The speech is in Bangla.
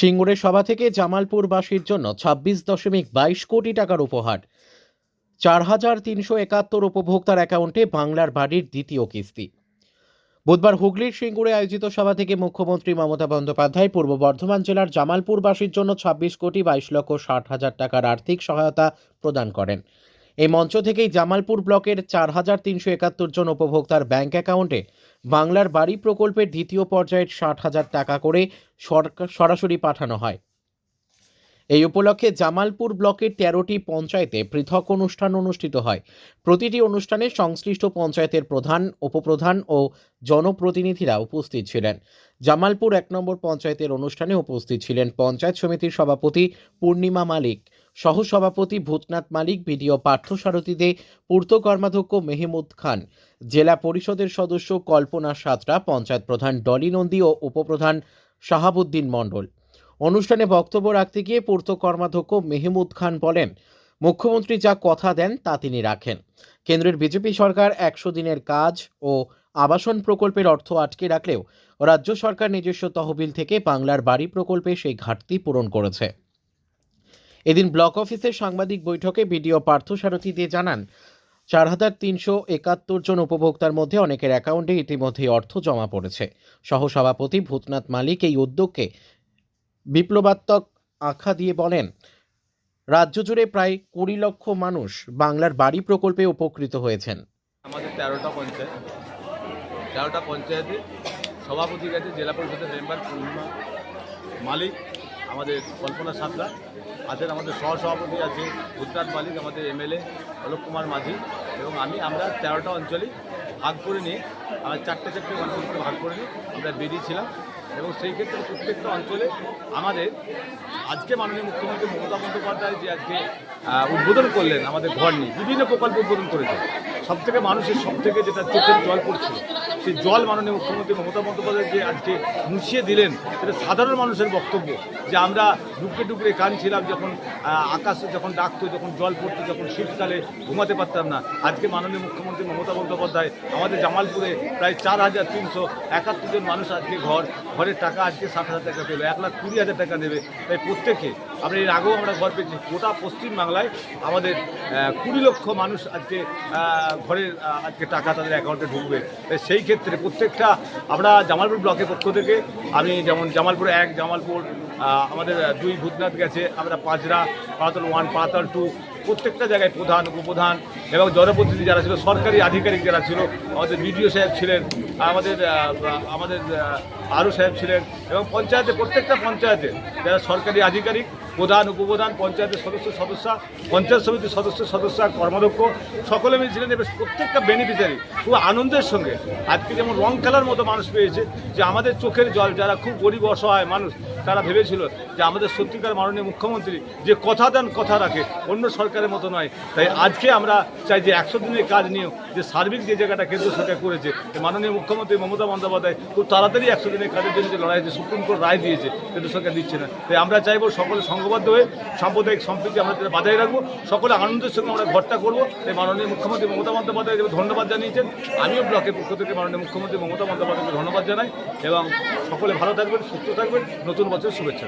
সিঙ্গুরের সভা থেকে জামালপুরবাসীর জন্য ছাব্বিশ দশমিক বাইশ কোটি টাকার উপহার। চার হাজার তিনশো একাত্তর উপভোক্তার অ্যাকাউন্টে বাংলার বাড়ির দ্বিতীয় কিস্তি। বুধবার হুগলির সিঙ্গুরে আয়োজিত সভা থেকে মুখ্যমন্ত্রী মমতা বন্দ্যোপাধ্যায় পূর্ব বর্ধমান জেলার জামালপুরবাসীর জন্য ছাব্বিশ কোটি বাইশ লক্ষ ষাট হাজার টাকার আর্থিক সহায়তা প্রদান করেন। এই মঞ্চ থেকেই জামালপুর ব্লকের চার হাজার তিনশো একাত্তর জন উপভোক্তার ব্যাংক অ্যাকাউন্টে বাংলার বাড়ি প্রকল্পের দ্বিতীয় পর্যায়ের ষাট হাজার টাকা করে সরাসরি পাঠানো হয়। এই উপলক্ষে জামালপুর ব্লকের তেরোটি পঞ্চায়েতে পৃথক অনুষ্ঠান অনুষ্ঠিত হয়। প্রতিটি অনুষ্ঠানে সংশ্লিষ্ট পঞ্চায়েতের প্রধান, উপপ্রধান ও জনপ্রতিনিধিরা উপস্থিত ছিলেন। জামালপুর এক নম্বর পঞ্চায়েতের অনুষ্ঠানে উপস্থিত ছিলেন পঞ্চায়েত সমিতির সভাপতি পূর্ণিমা মালিক। সহসভাপতি ভূতনাথ মালিক, বিডিও পার্থসারথী পূর্ত কর্মাধ্যক্ষ মেহমুদ খান, জেলা পরিষদের সদস্য কল্পনা সাতরা, পঞ্চায়েত প্রধান ডলি নন্দী ও উপপ্রধান শাহাবুদ্দিন মণ্ডল। অনুষ্ঠানে বক্তব্য রাখতে গিয়ে পূর্ত কর্মাধ্যক্ষ মেহমুদ খান বলেন, মুখ্যমন্ত্রী যা কথা দেন তা তিনি রাখেন। কেন্দ্রের বিজেপি সরকার একশো দিনের কাজ ও আবাসন প্রকল্পের অর্থ আটকে রাখলেও রাজ্য সরকার নিজস্ব তহবিল থেকে বাংলার বাড়ি প্রকল্পে সেই ঘাটতি পূরণ করেছে। এদিন ব্লক অফিসের সাংবাদিক বৈঠকে বিডিও পার্থসারথী দিয়ে জানান, চার হাজার তিনশো একাত্তর জন উপভোক্তার মধ্যে অনেকের অ্যাকাউন্টে ইতিমধ্যেই অর্থ জমা পড়েছে। সহসভাপতি ভূতনাথ মালিক এই উদ্যোগকে বিপ্লবাত্মক আখ্যা দিয়ে বলেন, রাজ্য জুড়ে প্রায় কুড়ি লক্ষ মানুষ বাংলার বাড়ি প্রকল্পে উপকৃত হয়েছেন। আমাদের তেরোটা পঞ্চায়েত। তেরোটা পঞ্চায়েতে সভাপতি গেছে জেলা পরিষদের মেম্বার পূর্ণিমা মালিক আমাদের কল্পনা সাঁতরা আছেন আমাদের সহসভাপতি আছে ভূতনাথ মালিক আমাদের এমএলএ অলোক কুমার মাঝি এবং আমি, আমরা তেরোটা অঞ্চলে ভাগ করে নিয়ে, আমরা চারটে চারটে অঞ্চল করে ভাগ করে নিয়ে আমরা বেরিয়েছিলাম এবং সেই ক্ষেত্রে প্রত্যেকটা অঞ্চলে আমাদের আজকে মাননীয় মুখ্যমন্ত্রী মমতা বন্দ্যোপাধ্যায় যে আজকে উদ্বোধন করলেন আমাদের ঘর নিয়ে, বিভিন্ন প্রকল্প উদ্বোধন করেছেন। সব থেকে মানুষের সব থেকে যেটা চোখের জল পড়ছিল, সেই জল মাননীয় মুখ্যমন্ত্রী মমতা বন্দ্যোপাধ্যায় যে আজকে মুছিয়ে দিলেন, সেটা সাধারণ মানুষের বক্তব্য যে আমরা ডুবকে ডুবকে কাঁদছিলাম যখন আকাশে যখন ডাকতো, যখন জল পড়তো, যখন শীতকালে ঘুমাতে পারতাম না। আজকে মাননীয় মুখ্যমন্ত্রী মমতা বন্দ্যোপাধ্যায় আমাদের জামালপুরে প্রায় চার হাজার তিনশো একাত্তর জন মানুষ আজকে ঘর, ঘরের টাকা আজকে ষাট হাজার টাকা পেল, এক লাখ কুড়ি হাজার টাকা দেবে তাই প্রত্যেকে, আমরা এর আগেও আমরা ঘর পেয়েছি, গোটা পশ্চিমবাংলায় আমাদের কুড়ি লক্ষ মানুষ আজকে ঘরের আজকে টাকা তাদের অ্যাকাউন্টে ঢুকবে। সেই ক্ষেত্রে প্রত্যেকটা, আমরা জামালপুর ব্লকের পক্ষ থেকে, আমি যেমন জামালপুর এক, জামালপুর আমাদের দুই ভূতনাথ গেছে, আমরা পাঁচরা, পাতাল ওয়ান পাতাল টু প্রত্যেকটা জায়গায় প্রধান, উপপ্রধান, এবং জনপ্রতিনিধি যারা ছিল, সরকারি আধিকারিক যারা ছিল, আমাদের বিডিও সাহেব ছিলেন আমাদের আমাদের আরও সাহেব ছিলেন এবং পঞ্চায়েতে, প্রত্যেকটা পঞ্চায়েতে যারা সরকারি আধিকারিক, প্রধান, উপপ্রধান, পঞ্চায়েতের সদস্য, সদস্যা, পঞ্চায়েত সমিতির সদস্য, সদস্যা, কর্মাধ্যক্ষ, সকলে মিলে ছিলেন, এবার প্রত্যেকটা বেনিফিশিয়ারি খুব আনন্দের সঙ্গে। আজকে যেমন রং খেলার মতো মানুষ পেয়েছে যে আমাদের চোখের জল, যারা খুব গরিব, অসহায় মানুষ, তারা ভেবেছিল যে আমাদের সত্যিকার মাননীয় মুখ্যমন্ত্রী যে কথা দেন, কথা রাখে, অন্য সরকারের মতো নয়। তাই আজকে আমরা চাই যে একশো দিনের কাজ নিয়েও যে সার্বিক যে জায়গাটা কেন্দ্র সরকার করেছে মাননীয় মুখ্যমন্ত্রী মমতা বন্দ্যোপাধ্যায় খুব তাড়াতাড়ি একশো দিনের কাজের জন্য যে লড়াই হয়েছে সুপ্রিম কোর্ট রায় দিয়েছে কেন্দ্র সরকার দিচ্ছে না। তাই আমরা চাইব সকলে সংঘবদ্ধ হয়ে সাম্প্রদায়িক সম্প্রীতি আমরা যাতে বজায় রাখব, সকলে আনন্দের সঙ্গে আমরা ঘরটা করব। তাই মাননীয় মুখ্যমন্ত্রী মমতা বন্দ্যোপাধ্যায় ধন্যবাদ জানিয়েছেন। আমিও ব্লকের পক্ষ থেকে মাননীয় মুখ্যমন্ত্রী মমতা বন্দ্যোপাধ্যায়কে ধন্যবাদ জানাই এবং সকলে ভালো থাকবেন, সুস্থ থাকবেন। নতুন বছর শুভেচ্ছা।